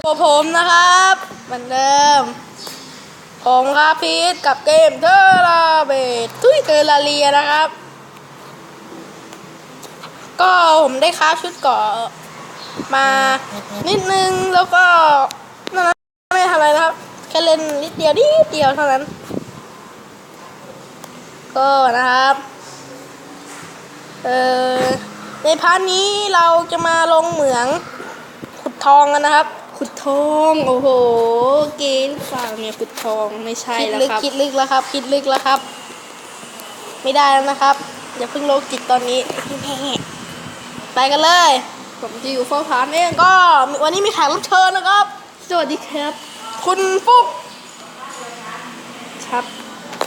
ตัวผมนะครับเหมือนเดิม ผมครับพีทกับเกมเทอร์ราเบททุยเทอร์ราเรียนะครับ ก็ผมได้ค้าฟชุดเกาะมานิดนึงแล้วก็นั่นนะไม่ทำอะไรนะครับ แค่เล่นนิดเดียวนิดเดียวเท่านั้น ก็นะครับ เออในพาร์ทนี้เราจะมาลงเหมืองขุดทองกันนะครับ ขุดทอง โอ้โห เกย์หรือเปล่าเนี่ยขุดทองไม่ใช่คิดแล้วลึกครับ คิดลึกแล้วครับ คิดลึกแล้วครับ ไม่ได้แล้วนะครับ อย่าเพิ่งโลกจิตตอนนี้ ไปกันเลย ผมจะอยู่เฝ้าพานเองก็วันนี้มีแขกรับเชิญนะครับ สวัสดีครับ คุณฟุกครับ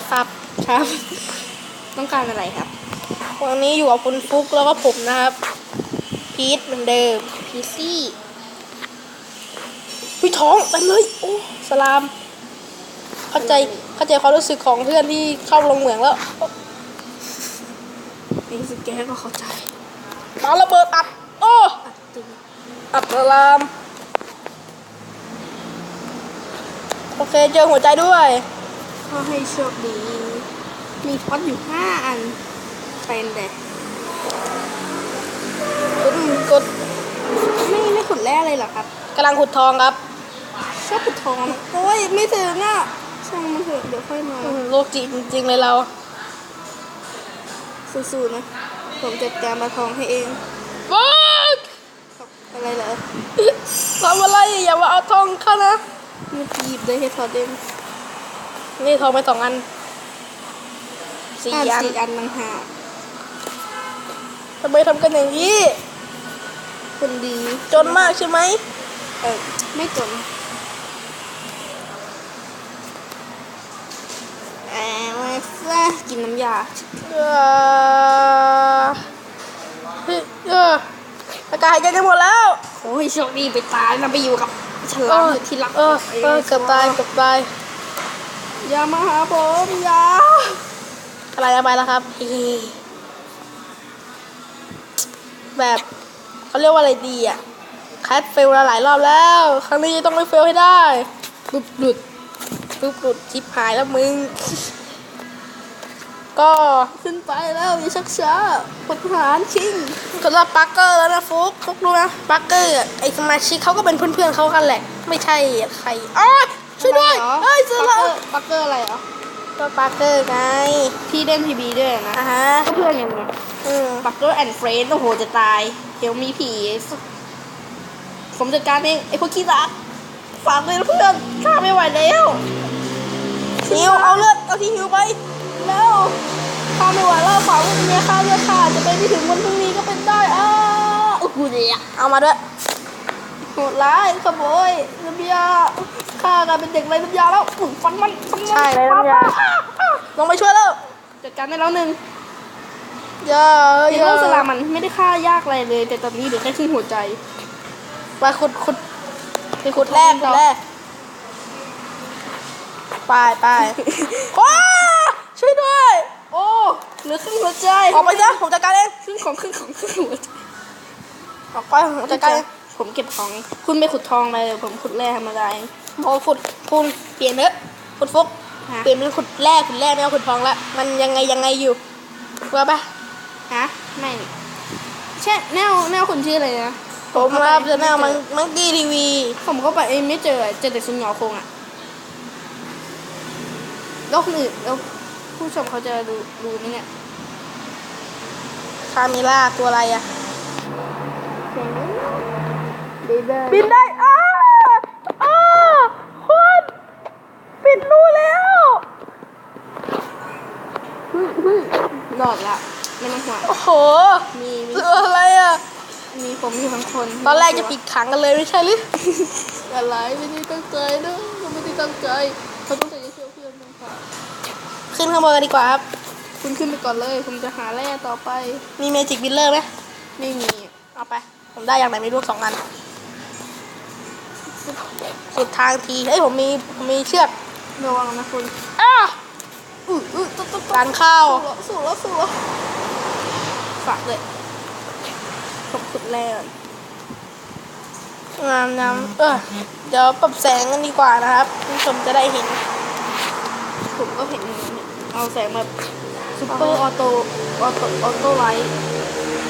ครับครับ ต้องการอะไรครับ วันนี้อยู่กับคุณฟุกแล้วก็ผมนะครับ พีทเหมือนเดิม พีซี่ พี่ท้องเต็มเลยโอ้สลาม เข้าใจเข้าใจความรู้สึกของเพื่อนที่เข้าลงเหมืองแล้วนี่สแกก็เข้าใจมาระเบิดตัดโอ้อัดตึงตัดสลาม โอเคเจอหัวใจด้วยขอให้โชคดี มีพอดอยู่ห้าอันเป็นแต่กดกดไม่ไม่ขุดแร่เลยเหรอครับกำลังขุดทองครับ ชอบขุดทองโอ้ยไม่ถึงอะช่างมันเถอะเดี๋ยวค่อยมาอืมโลกจิตจริงๆเลยเรา สู้ๆนะ ผมจัดการมาทองให้เองฟุกครับอะไรเหรอทำอะไรอย่ามาเอาทองเข้านะเมื่อกี้หยิบได้ให้ทอเดมนี่ทองไปสองอันสี่อ่านอันสี่อันนังหากทำไมทำกันอย่างนี้ คนดีจนมากใช่ไหมเออไม่จนแอมซะ กินน้ำยาเออเอออากาศหายใจจะหมดแล้ว โอ้ยโชคดีไปตายนะไปอยู่กับฉลามอยู่ที่รักเออเออเกือบตายเกือบตายอย่ามาหาผมอย่าอะไรอะไรแล้วครับ แบบเขาเรียกว่าอะไรดีอะแคทเฟลหลายรอบแล้ว ครั้งนี้ต้องไม่เฟลให้ได้ ปุ๊บหลุดปุ๊บหลุดชิปหายแล้วมึง ก็ขึ้นไปแล้วอย่าชักช้าพลทหารชิงสำหรับปักเกอร์แล้วนะฟุกฟุกรู้นะปักเกอร์อะไอสมาชิกเขาก็เป็นเพื่อนๆเขากันแหละ ไม่ใช่ใครอ๋อช่วยด้วยเอ้ยเจอแล้วปักเกอร์อะไรเหรอก็ปักเกอร์ไงพี่เล่นทีบีด้วยนะอะฮะก็เพื่อนกันไงอืมปักเกอร์แอนด์เฟรนด์โอ้โหจะตายเดี๋ยวมีผีผมจัดการเองไอ้พวกขี้รักฝากเลยนะเพื่อนข้าไม่ไหวแล้วหิวเอาเลือดเอาที่หิวไป แล้วข้าไม่ไหวแล้วฝากพวกเนี้ยข้าเลือกข้าจะไปไม่ถึงวันพรุ่งนี้ก็เป็นได้อ้าโอ้โหเนี่ยเอามาด้วยโหดร้ายขโมยน้ำยาข้ากลายเป็นเด็กไรน้ำยาแล้วอุ๊ยฟันมันฟันมันใช่เลยน้ำยาอ้อ้าลงไปช่วยแล้วจัดการได้แล้วหนึ่งอย่าในอย่าโลกสลามมันไม่ได้ฆ่ายากอะไรเลย แต่ตอนนี้เหลือแค่ครึ่งหัวใจไปขุดขุดไปขุดแรกขุดแรกไปไปว้า ช่วยด้วย โอ้เหลือครึ่งหัวใจออกไปซะผมจัดการเองครึ่งของครึ่งของครึ่งหัวใจออกไปผมจัดการเองผมเก็บของ คุณไปขุดทองไปเลยผมขุดแร่ธรรมดาเองโอ้ขุดคุณเปลี่ยนเถอะขุดฟุกฮะเปลี่ยนเป็นขุดแรกขุดแรกไม่เอาขุดทองละมันยังไงยังไงอยู่ว่าปะฮะไม่นี่ใช่แนวแนวคุณชื่ออะไรนะผมครับจะแนวมังมังกี้ทีวีผมก็ไปเอ้ยไม่เจอเจอแต่ซุนหยอคงอะแล้วคนอื่นแล้ว ผู้ชมเขาจะดูดูไหมเนี่ย คาเมล่าตัวอะไรอะบินได้บินได้อ้าอ้าคุณปิดรูแล้วหลอดละไม่ต้องห่วงโอ้โหมีมีเจออะไรอะมีผมอยู่ทั้งคน ตอนแรกจะปิดขังกันเลยไม่ใช่หรืออะไรไม่ได้ตั้งใจนะเราไม่ได้ตั้งใจเขาตั้งใจจะช่วยเพื่อนต่างหาก ขึ้นข้างบนกันดีกว่าครับ คุณขึ้นไปก่อนเลยผมจะหาแร่ต่อไป มีเมจิกบิลเลอร์ไหมไม่มี เอาไป ผมได้อย่างไหนไม่รู้สองอัน สุดทางที เอ้ยผมมีผมมีเชือกระวังนะคุณ อ้าอุ้ยอุ้ยตุ๊บตุ๊บตุ๊บการเข้าสู้แล้วสู้แล้วฝากเลยผมขุดแร่ก่อนงามงามเออเดี๋ยวปรับแสงกันดีกว่านะครับคุณผู้ชมจะได้เห็น ผมก็เห็นอย่างนี้ เอาแสงแบบซูเปอร์ออโต้ออโต้ออโต้ไลท์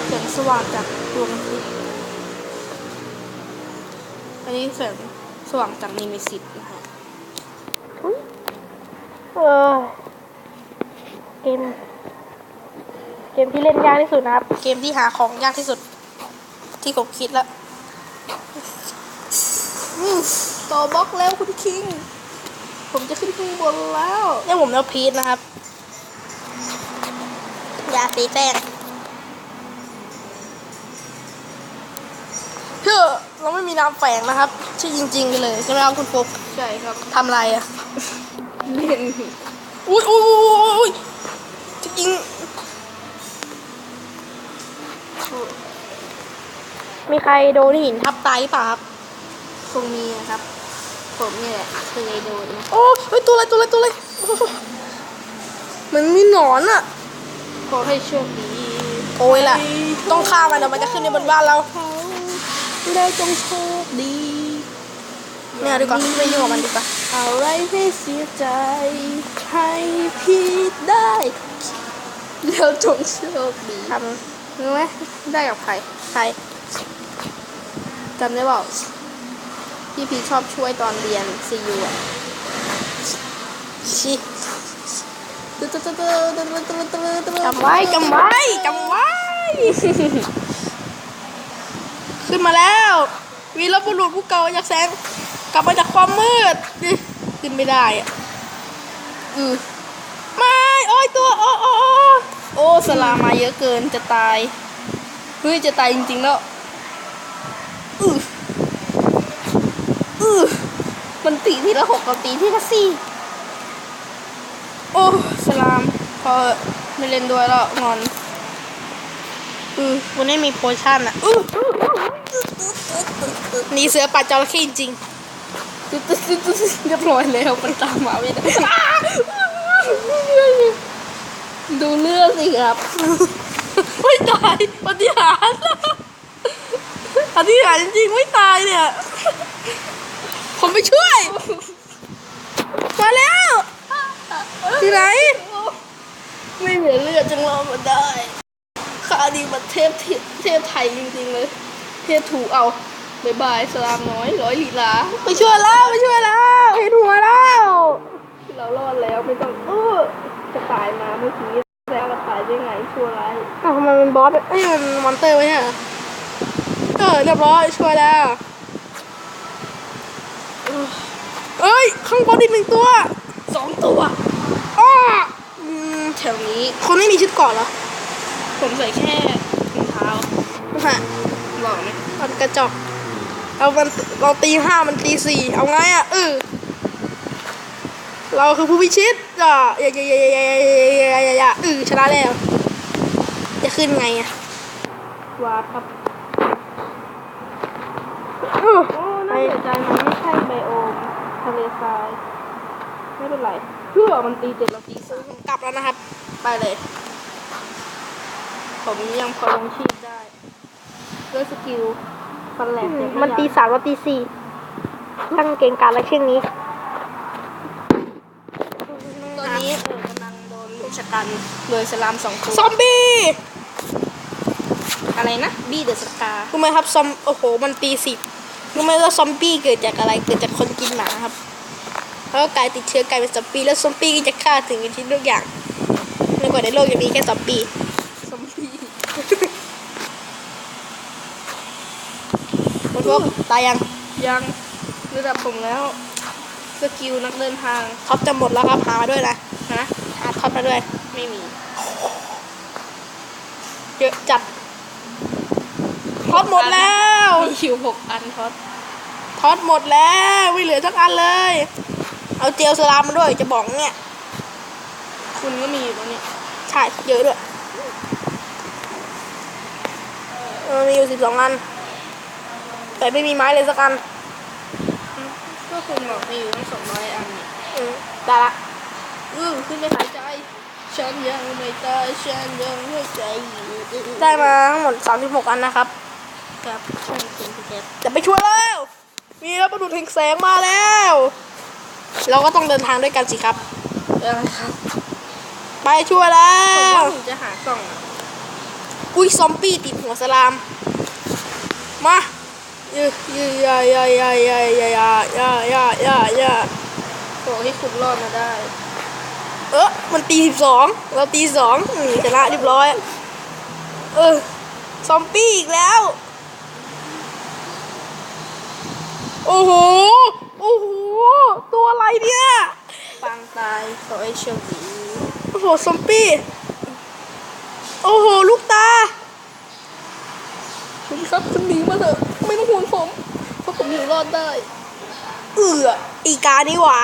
แสงสว่างจากดวงอาทิตย์อันนี้แสงสว่างจากนิมิสิตนะฮะเออเกม เกมที่เล่นยากที่สุดนะครับ เกมที่หาของยากที่สุด ที่ผมคิดแล้วอืมต่อบล็อกแล้วคุณคิง ผมจะขึ้นข้างบนแล้วเนี่ยผมแล้วพีทนะครับ ยาสีแป้งเพื่อเราไม่มีน้ำแฝงนะครับ ชื่อจริงๆกันเลยใช่ไหมครับคุณฟุกใช่ครับทำอะไรอะเล่นอุ้ยอุ้ยอุ้ยอุ้ยอุ้ยจะยิงมีใครโดนหินทับตายหรือเปล่าครับคงมีนะครับ ผมเนี่ยแหละเคยโดนนะโอ้เฮ้ยตัวอะไรตัวอะไรตัวอะไรเหมันมีหนอนอะขอให้โชคดีโอ้ยล่ะ ต้องฆ่ามันเดี๋ยวมันจะขึ้นในบนบ้านเราเขาได้จงโชคดีไม่เอาดีกว่าไม่ยุ่งกับมันดีกว่าอะไรให้เสียใจให้ผิดได้แล้วจงโชคดีทรู้ไหมได้กับใครำใครจำได้เปล่า พี่พีชอบช่วยตอนเรียนซีอูอะชิจำไว้จำไว้จำไว้ ขึ้นมาแล้ว วีรบุรุษผู้เก่าอยากแซงกลับมาจากความมืดขึ้นไม่ได้อะอือไม่โอ้ยตัวโอ้โอ้โอ้สลามาเยอะเกินจะตายเฮ้ยจะตายจริงๆแล้ว มันตีที่ละหกกับตีที่ละสี่โอ้สลามพอไม่เล่นด้วยแล้วงอนอือวันนี้มีโพชั่นอะอือหนีเสือปัดจระเข้จริงตึ๊ดตึ๊ดตึ๊ดตึ๊ดเรียบร้อยแล้วมันตามมาไม่ได้อ้าดูเลือดสิครับๆไม่ตายปฏิหารย์ปฏิหารย์จริงๆไม่ตายเนี่ย ผมไปช่วย มาแล้วที่ไหน ไม่เหลือเลือดจึงรอดมาได้ข้าดีมันเทพเทพเทพไทยจริงๆเลย เทพถูเอาบายบายสลามน้อยร้อยลีลาไปช่วยแล้วไปช่วยแล้วเห็นหัวแล้ว เรารอดแล้วไม่ต้องเออจะตายมาเมื่อกี้แล้วเราตายได้ไงชั่วร้ายอ้าวทำไมมันบอสเอ้ยมันมอนเตอร์ไว้เนี่ยเออเรียบร้อยช่วยแล้ว เอ้ย ข้างบนอีกหนึ่งตัวสองตัวอ้ออืมแถวนี้คนไม่มีชุดเกอะเหรอผมใส่แค่รองเท้าฮะบอกไหมมันกระจกเอามันเราตีห้ามันตีสี่เอาไงอะเออเราคือผู้พิชิตอะอย่าอย่าอย่าอย่าอย่าอย่าอย่าอือชนะแล้ว จะขึ้นไงอะว้าครับ น่าเสียใจมันไม่ใช่ไบโอมทะเลทราย ไม่เป็นไรเพื่อมันตีเจ็ดเราตีสามกลับแล้วนะครับ ไปเลย ผมยังพอลงชีพได้ด้วยสกิลฟันแหลกเจ็บไมันตียั้งสามเราตีสี่ตั้งเกณฑ์การและเช่นนี้ ตัวนี้เออกำลังโดนลูกชะกันโดยสลามสองตัวซอมบี้ อะไรนะ บี้เดอะสการู้ไหมครับซอม โอ้โห มันตีสิบ รู้ไหมว่าซอมบี้เกิดจากอะไรเกิดจากคนกินหมาครับแล้วก็กลายติดเชื้อกลายเป็นซอมบี้แล้วซอมบี้ก็จะฆ่าถึงทุกอย่างไม่กว่าในโลกยังมีแค่ซอมบี้ซอมบี้มันพวกตายยังยังระดับผมแล้ว สกิลนักเดินทางท็อปจะหมดแล้วครับหามาด้วยนะนะหาท็อปมาด้วยไม่มีเยอะจัดท็อปหมดแล้ว มีอยู่หกอันท็อตท็อปหมดแล้วไม่เหลือสักอันเลย เอาเจลสลามมาด้วยจะบอกเนี่ย คุณก็มีอยู่ตรงนี้ใช่เยอะด้วยเออมีอยู่สิบสองอัน แต่ไม่มีไม้เลยสักอันก็คุณบอกมีอยู่ตั้งสองร้อยอันนี่อืมได้ละอือขึ้นไปหายใจ ฉันยังไม่ตายฉันยังหัวใจอยู่ได้มาทั้งหมดสามสิบหกอันนะครับ ครับใช่คุณพี่แก๊ปจะไปช่วยแล้ว มีแล้วประดุษแห่งแสงมาแล้ว เราก็ต้องเดินทางด้วยกันสิครับอะไรครับไปช่วยแล้ผมว ว่าผมจะหากล่องอะอุ้ยซอมบี้ติดหัวสลาม มายืยืยายายายายายายายายายาขอให้คุณรอดมาได้ เออมันตีสิบสองเราตีสองอืมชนะเรียบร้อย เออ ซอมบี้อีกแล้ว โอ้โห โอ้โห ตัวอะไรเนี่ยปังตายขอให้โชคดีโอ้โห ซอมบี้ โอ้โห ลูกตา คุณครับคุณหนีมาเถอะ ไม่ต้องห่วงผม เพราะผมอยู่รอดได้ เอืออีกานี่หว่า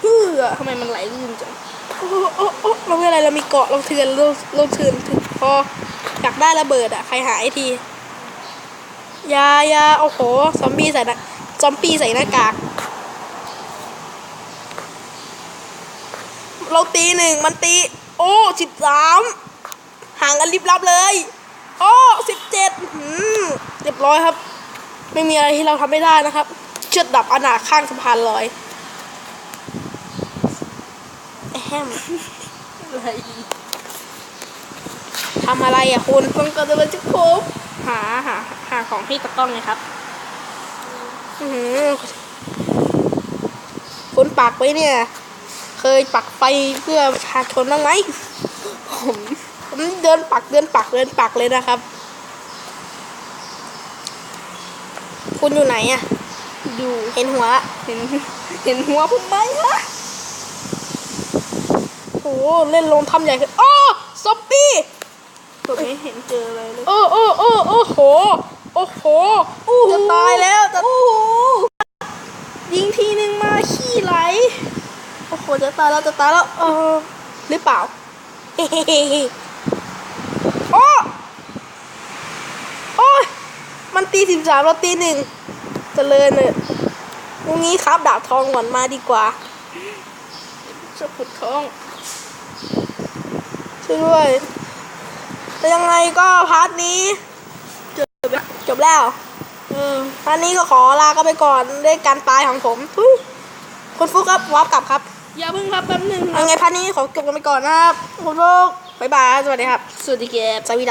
เอือทำไมมันไหลลื่นจัง โอ้โหโอ้โอ้เราไม่อะไร เรามีเกาะ เราเถื่อน เราเราเถื่อนถึงพอ อยากได้ระเบิดอะใครหาไอทีอ ยาอยาโอ้โห ซอมบี้ใส่หน้าซอมบี้ใส่หน้ากาก เราตีหนึ่งมันตี โอ้สิบสามห่างกันลิบลับเลย โอ้สิบเจ็ดเรียบร้อยครับ ไม่มีอะไรที่เราทำไม่ได้นะครับ เชือดดับอนาถข้างสะพานลอยแอมอะไรทำอะไรอะคุณต้องการอะไรจะพบหาหา หาของให้ตะกล้องไงครับอื้อหือคุณปักไว้เนี่ย เคยปักไฟเพื่อประชาชนบ้างไหมผมผมเดินปักเดินปักเดินปักเลยนะครับ คุณอยู่ไหนอะดูเห็นหัวละเห็นเห็นหัวผมไหมฮะโอ้โหเล่นลงทำใหญ่ขึ้นอ้อซอมบี้ผมไม่เห็นเจออะไรเลย โอ้โอ้โอ้โอ้โหโอ้โหจะตายแล้วจะโอ้โหยิงทีนึงมาขี้ไหล โอ้โห จะตายแล้วจะตายแล้ว เออ หรือเปล่าเฮ้โอ้โอ้ยมันตีสิบสามเราตีหนึ่งเจริญเลยตรงนี้ครับดาบทองก่อนมาดีกว่าจะขุดท้องช่วยด้วยแต่ยังไงก็พาร์ทนี้จบแล้ว จบแล้วเออพาร์ทนี้ก็ขอลาก็ไปก่อนด้วยการตายของผมทุยคุณฟุกครับวาร์ปกลับครับอย่าเพิ่งครับแป๊บนึงยังไงพาร์ทนี้ขอจบกันไปก่อนนะครับคุณฟุกบ๊ายบาย สวัสดีครับ สวัสดีแกสวีดัส